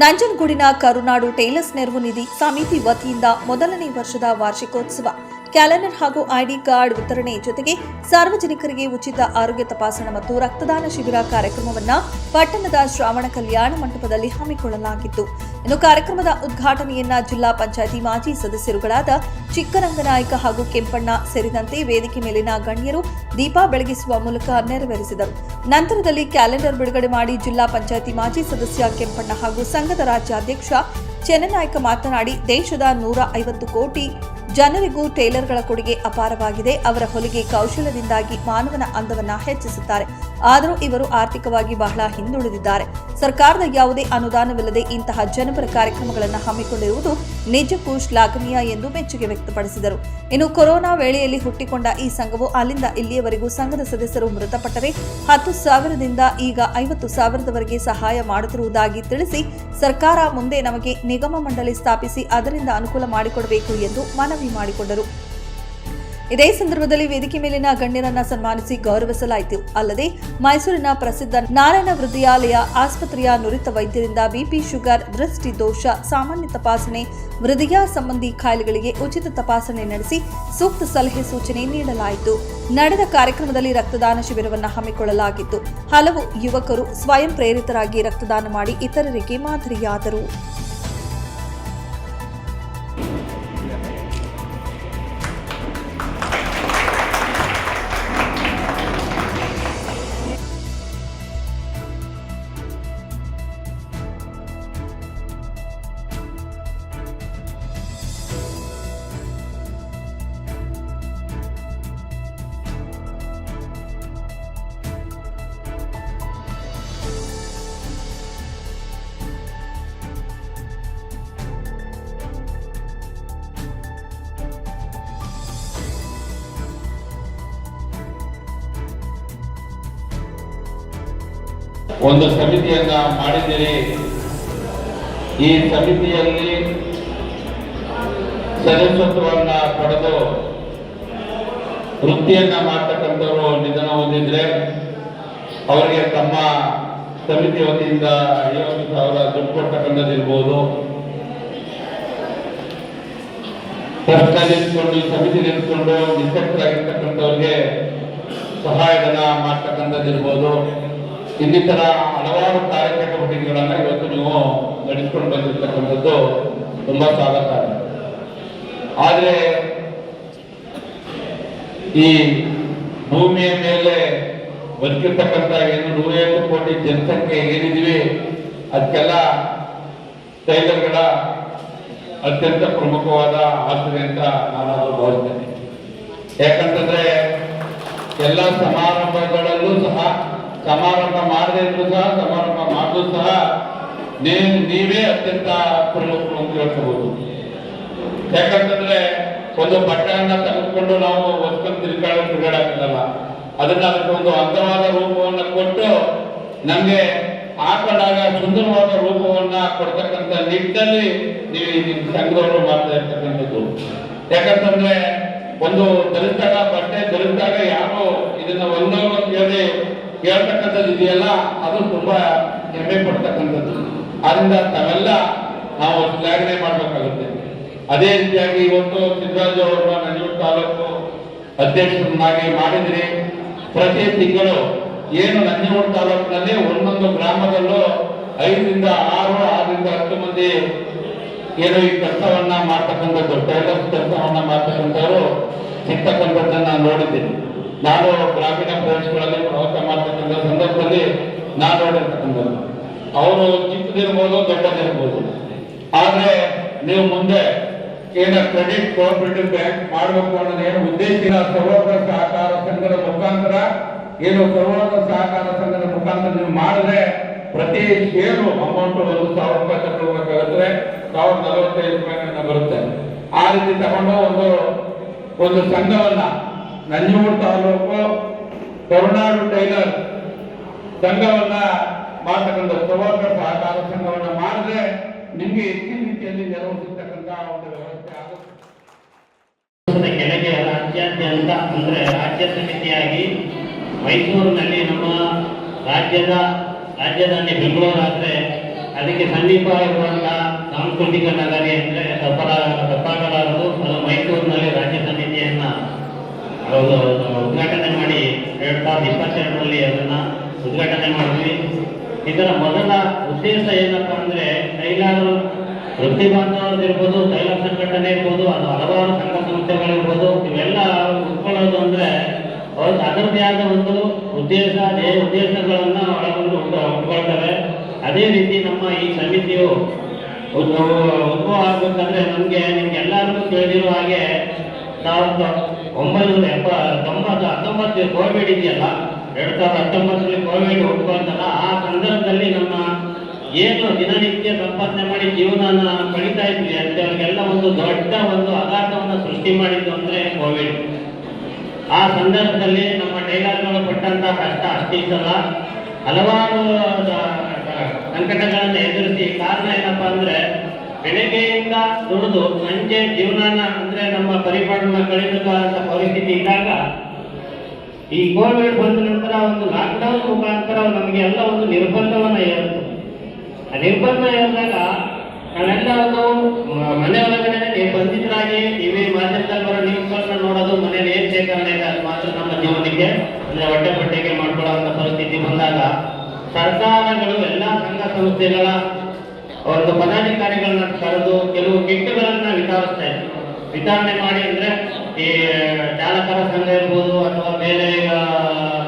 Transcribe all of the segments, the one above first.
ನಂಜನಗೂಡಿನ ಕರುನಾಡು ಟೇಲರ್ಸ್ ನೆರವು ನಿಧಿ ಸಮಿತಿ ವತಿಯಿಂದ ಮೊದಲನೇ ವರ್ಷದ ವಾರ್ಷಿಕೋತ್ಸವ. ಕ್ಯಾಲೆಂಡರ್ ಹಾಗೂ ಐಡಿ ಕಾರ್ಡ್ ವಿತರಣೆ ಜೊತೆಗೆ ಸಾರ್ವಜನಿಕರಿಗೆ ಉಚಿತ ಆರೋಗ್ಯ ತಪಾಸಣೆ ಮತ್ತು ರಕ್ತದಾನ ಶಿಬಿರ ಕಾರ್ಯಕ್ರಮವನ್ನು ಪಟ್ಟಣದ ಶ್ರಾವಣ ಕಲ್ಯಾಣ ಮಂಟಪದಲ್ಲಿ ಹಮ್ಮಿಕೊಳ್ಳಲಾಗಿತ್ತು. ಇನ್ನು ಕಾರ್ಯಕ್ರಮದ ಉದ್ಘಾಟನೆಯನ್ನ ಜಿಲ್ಲಾ ಪಂಚಾಯಿತಿ ಮಾಜಿ ಸದಸ್ಯರುಗಳಾದ ಚಿಕ್ಕರಂಗನಾಯಕ ಹಾಗೂ ಕೆಂಪಣ್ಣ ಸೇರಿದಂತೆ ವೇದಿಕೆ ಮೇಲಿನ ಗಣ್ಯರು ದೀಪ ಬೆಳಗಿಸುವ ಮೂಲಕ ನೆರವೇರಿಸಿದರು. ನಂತರದಲ್ಲಿ ಕ್ಯಾಲೆಂಡರ್ ಬಿಡುಗಡೆ ಮಾಡಿ ಜಿಲ್ಲಾ ಪಂಚಾಯಿತಿ ಮಾಜಿ ಸದಸ್ಯ ಕೆಂಪಣ್ಣ ಹಾಗೂ ಸಂಘದ ರಾಜ್ಯಾಧ್ಯಕ್ಷ ಚೆನ್ನನಾಯ್ಕ ಮಾತನಾಡಿ, ದೇಶದ ನೂರ ಐವತ್ತು ಕೋಟಿ ಜನರಿಗೂ ಟೇಲರ್ಗಳ ಕೊಡುಗೆ ಅಪಾರವಾಗಿದೆ. ಅವರ ಹೊಲಿಗೆ ಕೌಶಲ್ಯದಿಂದಾಗಿ ಮಾನವನ ಅಂದವನ್ನ ಹೆಚ್ಚಿಸುತ್ತಾರೆ. ಆದರೂ ಇವರು ಆರ್ಥಿಕವಾಗಿ ಬಹಳ ಹಿಂದುಳಿದಿದ್ದಾರೆ. ಸರ್ಕಾರದ ಯಾವುದೇ ಅನುದಾನವಿಲ್ಲದೆ ಇಂತಹ ಜನಪರ ಕಾರ್ಯಕ್ರಮಗಳನ್ನು ಹಮ್ಮಿಕೊಂಡಿರುವುದು ನಿಜಕ್ಕೂ ಶ್ಲಾಘನೀಯ ಎಂದು ಮೆಚ್ಚುಗೆ ವ್ಯಕ್ತಪಡಿಸಿದರು. ಇನ್ನು ಕೊರೋನಾ ವೇಳೆಯಲ್ಲಿ ಹುಟ್ಟಿಕೊಂಡ ಈ ಸಂಘವು ಅಲ್ಲಿಂದ ಇಲ್ಲಿಯವರೆಗೂ ಸಂಘದ ಸದಸ್ಯರು ಮೃತಪಟ್ಟರೆ ಹತ್ತು ಸಾವಿರದಿಂದ ಈಗ ಐವತ್ತು ಸಾವಿರದವರೆಗೆ ಸಹಾಯ ಮಾಡುತ್ತಿರುವುದಾಗಿ ತಿಳಿಸಿ ಸರ್ಕಾರ ಮುಂದೆ ನಮಗೆ ನಿಗಮ ಮಂಡಳಿ ಸ್ಥಾಪಿಸಿ ಅದರಿಂದ ಅನುಕೂಲ ಮಾಡಿಕೊಡಬೇಕು ಎಂದು ಮನವಿ ಮಾಡಿಕೊಂಡರು. ಇದೇ ಸಂದರ್ಭದಲ್ಲಿ ವೇದಿಕೆ ಮೇಲಿನ ಗಣ್ಯರನ್ನ ಸನ್ಮಾನಿಸಿ ಗೌರವಿಸಲಾಯಿತು. ಅಲ್ಲದೆ ಮೈಸೂರಿನ ಪ್ರಸಿದ್ಧ ನಾರಾಯಣ ಹೃದಯಾಲಯ ಆಸ್ಪತ್ರೆಯ ನುರಿತ ವೈದ್ಯರಿಂದ ಬಿಪಿ ಶುಗರ್, ದೃಷ್ಟಿ ದೋಷ, ಸಾಮಾನ್ಯ ತಪಾಸಣೆ, ಹೃದಯ ಸಂಬಂಧಿ ಕಾಯಿಲೆಗಳಿಗೆ ಉಚಿತ ತಪಾಸಣೆ ನಡೆಸಿ ಸೂಕ್ತ ಸಲಹೆ ಸೂಚನೆ ನೀಡಲಾಯಿತು. ನಡೆದ ಕಾರ್ಯಕ್ರಮದಲ್ಲಿ ರಕ್ತದಾನ ಶಿಬಿರವನ್ನು ಹಮ್ಮಿಕೊಳ್ಳಲಾಗಿತ್ತು. ಹಲವು ಯುವಕರು ಸ್ವಯಂ ಪ್ರೇರಿತರಾಗಿ ರಕ್ತದಾನ ಮಾಡಿ ಇತರರಿಗೆ ಮಾದರಿಯಾದರು. ಒಂದು ಸಮಿತಿಯನ್ನ ಮಾಡಿದ್ದೀರಿ. ಈ ಸಮಿತಿಯಲ್ಲಿ ಸದಸ್ಯತ್ವವನ್ನ ಪಡೆದು ವೃತ್ತಿಯನ್ನ ಮಾಡ್ತಕ್ಕಂಥವ್ರು ನಿಧನ ಹೊಂದಿದ್ರೆ ಅವರಿಗೆ ತಮ್ಮ ಸಮಿತಿ ವತಿಯಿಂದ ಐವತ್ತು ಸಾವಿರ ದುಡ್ಡು ಕೊಡ್ತಕ್ಕಂಥದ್ದು ಇರ್ಬೋದು. ಟ್ರಸ್ಟ್ ನಿಂತ್ಕೊಂಡು ಸಮಿತಿ ನಿಂತ್ಕೊಂಡು ನಿಶಕ್ತರಾಗಿರ್ತಕ್ಕಂಥವ್ರಿಗೆ ಸಹಾಯಧನ ಮಾಡ್ತಕ್ಕಂಥದ್ದು ಇರ್ಬೋದು. ಇನ್ನಿತರ ಹಲವಾರು ಕಾರ್ಯಚಟುವಟಿಕೆಗಳನ್ನ ಇವತ್ತು ನೀವು ನಡೆಸ್ಕೊಂಡು ಬಂದಿರತಕ್ಕಂಥದ್ದು ತುಂಬಾ ಸ್ವಾಗತ. ಆದರೆ ಈ ಭೂಮಿಯ ಮೇಲೆ ಬದುಕಿರ್ತಕ್ಕಂಥ ಏನು ನೂರೈವತ್ತು ಕೋಟಿ ಜನಸಂಖ್ಯೆ ಏನಿದೀವಿ ಅದಕ್ಕೆಲ್ಲ ಟೈಲರ್ಗಳ ಅತ್ಯಂತ ಪ್ರಮುಖವಾದ ಆಸರೆ ಅಂತ ನಾನು ಭಾವಿಸ್ತೇನೆ. ಯಾಕಂತಂದ್ರೆ ಎಲ್ಲ ಸಮಾರಂಭಗಳಲ್ಲೂ ಸಹ ಸಮಾರಂಭ ಮಾಡದೇ ಇದ್ರು ಸಹ, ಸಮಾರಂಭ ಮಾಡಿದ್ರು ಸಹ ನೀವು ಅತ್ಯಂತ ಪ್ರಮುಖರು ಅಂತ ಹೇಳ್ಕೋಬಹುದು ಯಾಕಂತಂದ್ರೆ ಒಂದು ಬಟ್ಟೆಯನ್ನ ತೆಗೆದುಕೊಂಡು ನಾವು ಹೊಸ್ಕೊಂಡು ತಿರ್ಗಾಡ ತಿರುಗಾಡಕ್ಕಾಗಲ್ಲ ಅದನ್ನ ಅದಕ್ಕೆ ಒಂದು ಅಂದವಾದ ರೂಪವನ್ನ ಕೊಟ್ಟು ನಮ್ಗೆ ಹಾಕೊಂಡಾಗ ಸುಂದರವಾದ ರೂಪವನ್ನ ಕೊಡ್ತಕ್ಕಂಥ ನಿಟ್ಟಿನಲ್ಲಿ ನೀವು ನಿಮ್ಮ ಸಂಘದವರು ಮಾಡ್ತಾ ಇರ್ತಕ್ಕಂಥದ್ದು. ಯಾಕಂತಂದ್ರೆ ಒಂದು ದಲಿತಾಗ ಬಟ್ಟೆ ದಲಿತಾಗ ಯಾರು ಇದನ್ನ ಒಂದೊಂದು ಕೇಳಿ ಕೇಳ್ತಕ್ಕಂಥದ್ದು ಇದೆಯಲ್ಲ, ಅದು ತುಂಬಾ ಹೆಮ್ಮೆ ಪಡ್ತಕ್ಕಂಥದ್ದು. ಆದ್ರಿಂದ ತಾವೆಲ್ಲ ನಾವು ಶ್ಲಾಘನೆ ಮಾಡ್ಬೇಕಾಗುತ್ತೆ. ಅದೇ ರೀತಿಯಾಗಿ ಇವತ್ತು ಸಿದ್ದರಾಜು ಅವರ ನಂಜೂರು ತಾಲೂಕು ಅಧ್ಯಕ್ಷರನ್ನಾಗಿ ಮಾಡಿದ್ರೆ ಪ್ರತಿ ತಿಂಗಳು ಏನು ನಂಜನಗೂಡು ತಾಲೂಕಿನಲ್ಲಿ ಒಂದೊಂದು ಗ್ರಾಮದಲ್ಲೂ ಐದರಿಂದ ಆರು, ಆರರಿಂದ ಹತ್ತು ಮಂದಿ ಏನು ಈ ಕೆಲಸವನ್ನ ಮಾಡ್ತಕ್ಕಂಥದ್ದು ಟೈಲರ್ಸ್ ಕೆಲಸವನ್ನ ಮಾಡ್ತಕ್ಕಂಥವ್ರು ಸಿಗ್ತಕ್ಕಂಥದ್ದನ್ನ ನೋಡಿದ್ದೀನಿ. ನಾನು ಗ್ರಾಮೀಣ ಪ್ರದೇಶಗಳಲ್ಲಿ ಪ್ರವಾಸ ಮಾಡ್ತಕ್ಕಂಥ ಸಂದರ್ಭದಲ್ಲಿ ನಾನು ನೋಡಿರ್ತಕ್ಕಂಥದ್ದು ಅವರು ಚಿಕ್ಕದಿರ್ಬೋದು, ದೊಡ್ಡದಿರ್ಬೋದು. ಆದರೆ ನೀವು ಮುಂದೆ ಏನ ಕ್ರೆಡಿಟ್ ಕೋಆಪರೇಟಿವ್ ಬ್ಯಾಂಕ್ ಮಾಡಬೇಕು ಅನ್ನೋದು ಏನು ಉದ್ದೇಶಿನ ಸರ್ವೋದರ ಸಹಕಾರ ಸಂಘದ ಮುಖಾಂತರ, ಏನು ಸರ್ವೋದರ ಸಹಕಾರ ಸಂಘದ ಮುಖಾಂತರ ನೀವು ಮಾಡಿದ್ರೆ ಪ್ರತಿ ಶೇರು ಅಮೌಂಟ್ ಒಂದು ಸಾವಿರ ರೂಪಾಯಿ ತಗೊಳ್ಬೇಕಾಗುತ್ತೆ ಸಾವಿರದ ನಲವತ್ತೈದು ರೂಪಾಯಿ ಬರುತ್ತೆ. ಆ ರೀತಿ ತಗೊಂಡು ಒಂದು ಒಂದು ಸಂಘವನ್ನ ನಂಜನಗೂಡು ತಾಲೂಕು ಕರುನಾಡು ಟೈಲರ್ ಸಂಘವನ್ನ ಮಾಡ್ತಕ್ಕಂಥ ಸರ್ವೋದರ ಸಹಕಾರ ಸಂಘವನ್ನ ಮಾಡಿದ್ರೆ ನಿಮಗೆ ಹೆಚ್ಚಿನ ರೀತಿಯಲ್ಲಿ ನೆರವು ಸಿಗ್ತಕ್ಕಂಥ ಒಂದು ವ್ಯವಸ್ಥೆ ಆಗುತ್ತೆ. ಕೆಳಗೆ ರಾಜ್ಯಾದ್ಯಂತ ಅಂದ್ರೆ ರಾಜ್ಯ ಸಮಿತಿಯಾಗಿ ಮೈಸೂರಿನಲ್ಲಿ ನಮ್ಮ ರಾಜ್ಯದ ರಾಜಧಾನಿ ಬೆಂಗಳೂರಾದ್ರೆ ಅದಕ್ಕೆ ಸಮೀಪ ಇರುವಂತಹ ಸಾಂಸ್ಕೃತಿಕ ನಗರಿ ಅಂದ್ರೆ ತಪ್ಪಾಗಲಾರದು ಅದು ಮೈಸೂರಿನಲ್ಲಿ ರಾಜ್ಯ ಸಮಿತಿಯನ್ನ ಹೌದು, ಉದ್ಘಾಟನೆ ಮಾಡಿ ಎರಡ್ ಸಾವಿರದ ಇಪ್ಪತ್ತೆರಡರಲ್ಲಿ ಅದನ್ನ ಉದ್ಘಾಟನೆ ಮಾಡಿದ್ವಿ. ಇದರ ಮೊದಲ ಉದ್ದೇಶ ಏನಪ್ಪ ಅಂದ್ರೆ ತೈಲಾರು ವೃತ್ತಿ ಬಾಂಧವರದಿರ್ಬೋದು ತೈಲ ಸಂಘಟನೆ ಇರ್ಬೋದು, ಅದು ಹಲವಾರು ಸಂಘ ಸಂಸ್ಥೆಗಳಿರ್ಬೋದು ಇವೆಲ್ಲ ಉಟ್ಕೊಳ್ಳೋದು ಅಂದ್ರೆ ಅವ್ರದ್ದು ಅದರದೇ ಆದ ಒಂದು ಉದ್ದೇಶ, ಅದೇ ಉದ್ದೇಶಗಳನ್ನ ಒಳಗೊಂಡು ಉಂಟು, ಉಟ್ಕೊಳ್ತವೆ. ಅದೇ ರೀತಿ ನಮ್ಮ ಈ ಸಮಿತಿಯು ಉದ್ಭವ ಆಗ್ಬೇಕಂದ್ರೆ ನಮಗೆ ನಿಮ್ಗೆ ಎಲ್ಲರಿಗೂ ತಿಳಿದಿರೋ ಹಾಗೆ ಸಾವಿರದ ಒಂಬೈನೂರ ಎಪ್ಪ ತೊಂಬತ್ತು ಹತ್ತೊಂಬತ್ತು ಕೋವಿಡ್ ಇದೆಯಲ್ಲ ಎರಡು ಸಾವಿರದ ಹತ್ತೊಂಬತ್ತರಲ್ಲಿ ಕೋವಿಡ್ ಹೋಗುವಂತಲ್ಲ ಆ ಸಂದರ್ಭದಲ್ಲಿ ನಮ್ಮ ಏನು ದಿನನಿತ್ಯ ಸಂಪಾದನೆ ಮಾಡಿ ಜೀವನ ಕಳೀತಾ ಇದ್ವಿ. ಅಂತವ್ರಿಗೆಲ್ಲ ಒಂದು ದೊಡ್ಡ ಒಂದು ಆಘಾತವನ್ನು ಸೃಷ್ಟಿ ಮಾಡಿದ್ದು ಅಂದ್ರೆ ಕೋವಿಡ್. ಆ ಸಂದರ್ಭದಲ್ಲಿ ನಮ್ಮ ಟೈಲರ್ಗಳು ಪಟ್ಟಂತ ಕಷ್ಟ ಅಷ್ಟಿದ್ದಲ್ಲ ಹಲವಾರು ಸಂಕಟಗಳನ್ನು ಎದುರಿಸಿ ಕಾರಣ ಏನಪ್ಪಾ ಅಂದ್ರೆ ಬೆಳಗ್ಗೆಯಿಂದ ದುಡಿದು ಸಂಜೆ ಜೀವನನ ಅಂದ್ರೆ ನಮ್ಮ ಪರಿಪಾಲನ ಕಳೆದುಕೊಳ್ಳುವಂತ ಪರಿಸ್ಥಿತಿ ಇದ್ದಾಗ ಈ ಕೋವಿಡ್ ಬಂದ ನಂತರ ಒಂದು ಲಾಕ್ಡೌನ್ ಮುಖಾಂತರ ನಮಗೆ ಎಲ್ಲ ಒಂದು ನಿರ್ಬಂಧವನ್ನ ಹೇಳ್ತು ಆ ನಿರ್ಬಂಧ ಏರಿದಾಗ ನಾವೆಲ್ಲ ಒಂದು ಮನೆ ಒಳಗಡೆ ಬಂದಿದ್ರಾಗಿ ಟಿವಿ ಮಾಧ್ಯಮದಲ್ಲಿ ಬರೋ ನ್ಯೂಸ್ಗಳನ್ನ ನೋಡೋದು ಮನೇಲಿ ಏನ್ ಶೇಖರಣೆ ಇದೆ ಅದು ಮಾತ್ರ ನಮ್ಮ ಜೀವನಕ್ಕೆ ಅಂದ್ರೆ ಹೊಟ್ಟೆ ಬಟ್ಟೆಗೆ ಮಾಡ್ಕೊಳ್ಳುವಂತ ಪರಿಸ್ಥಿತಿ ಬಂದಾಗ ಸರ್ಕಾರಗಳು ಎಲ್ಲ ಸಂಘ ಸಂಸ್ಥೆಗಳ ಒಂದು ಪದಾಧಿಕಾರಿಗಳನ್ನ ಕರೆದು ಕೆಲವು ಕಿಟ್ಗಳನ್ನ ವಿತರಿಸ್ತಾ ಇದ್ರು. ವಿತರಣೆ ಮಾಡಿ ಅಂದ್ರೆ ಈ ಚಾಲಕರ ಸಂಘ ಇರ್ಬೋದು ಅಥವಾ ಬೇರೆ ಈಗ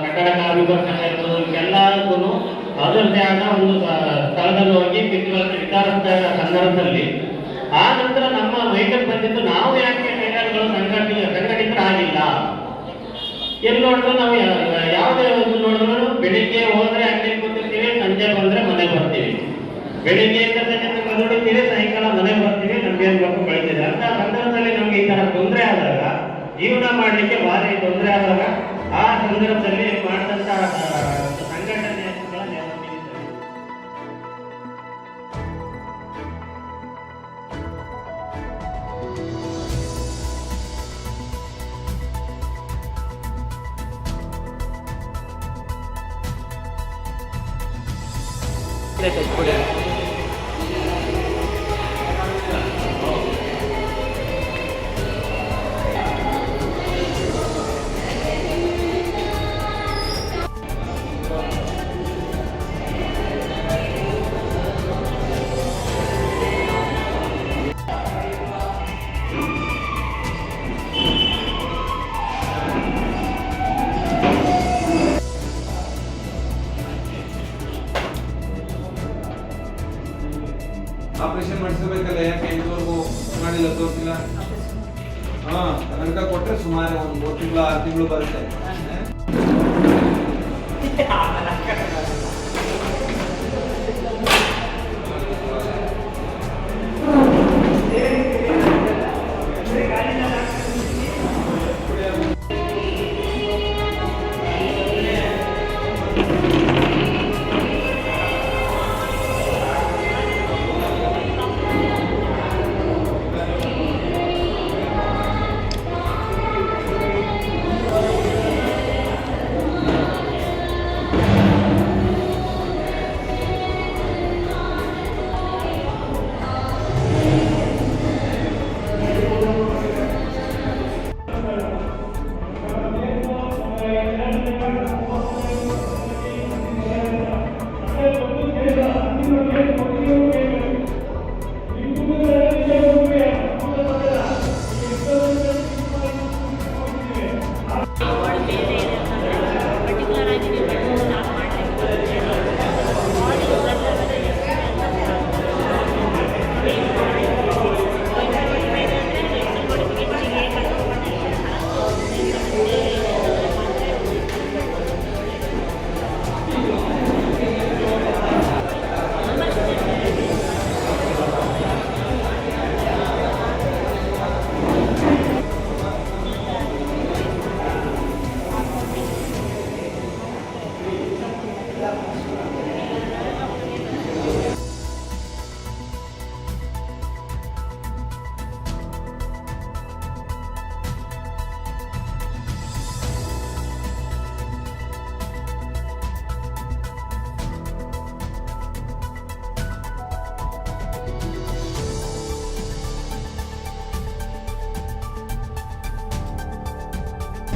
ಕಟ್ಟಡ ಕಾರ್ಮಿಕರ ಸಂಘ ಇರ್ಬೋದು ಎಲ್ಲದಕ್ಕೂ ಅದರದ್ದೇ ಆದ ಒಂದು ಸ್ಥಳದಲ್ಲಿ ಹೋಗಿ ಇರೋ ಸಂದರ್ಭದಲ್ಲಿ. ಆ ನಂತರ ನಮ್ಮ ಮೈಕಲ್ ಬಂದಿದ್ದು ನಾವು ಯಾಕೆ ಟೈಲರ್ಗಳು ಸಂಘಟಿ ಸಂಘಟಿತರಾಗಿಲ್ಲ ಎಲ್ಲಿ ನೋಡಿದ್ರು ನಾವು ಯಾವುದೇ ಒಂದು ನೋಡಿದ್ರು ಬೆಳಿಗ್ಗೆ ಹೋದ್ರೆ ಅಂಗಡಿ ಕೂತಿರ್ತೀವಿ, ಸಂಜೆ ಬಂದ್ರೆ ಮನೆಗೆ ಬರ್ತೀವಿ. ಬೆಳಿಗ್ಗೆ ಸಂಜೆ ದುಡಿತೀವಿ ಸಾಯಂಕಾಲ ಮನೆ ಬರ್ತೀವಿ ನಮ್ಗೆ ಏನ್ ಬೇಕು ಅಂತ ಸಂದರ್ಭದಲ್ಲಿ ನಮ್ಗೆ ಈ ತರ ತೊಂದರೆ ಆದಾಗ ಜೀವನ ಮಾಡ್ಲಿಕ್ಕೆ ಭಾರಿ ತೊಂದರೆ ಆದಾಗ ಆ ಸಂದರ್ಭದಲ್ಲಿ ಮಾಡಿದಂತಹ ಸಂಘಟನೆ ಆಪರೇಷನ್ ಮಾಡಿಸ್ಕೋಬೇಕಲ್ಲ ಯಾಕೆ ಎಂಟುವರೆಗೂ ಮಾಡಿಲ್ಲ ತೋರಿಸಿಲ್ಲ ಹಾ ತನಕ ಕೊಟ್ಟರೆ ಸುಮಾರು ಒಂದು ಮೂರು ತಿಂಗಳು ಆರು ತಿಂಗಳು ಬರುತ್ತೆ ಗಾಡಿ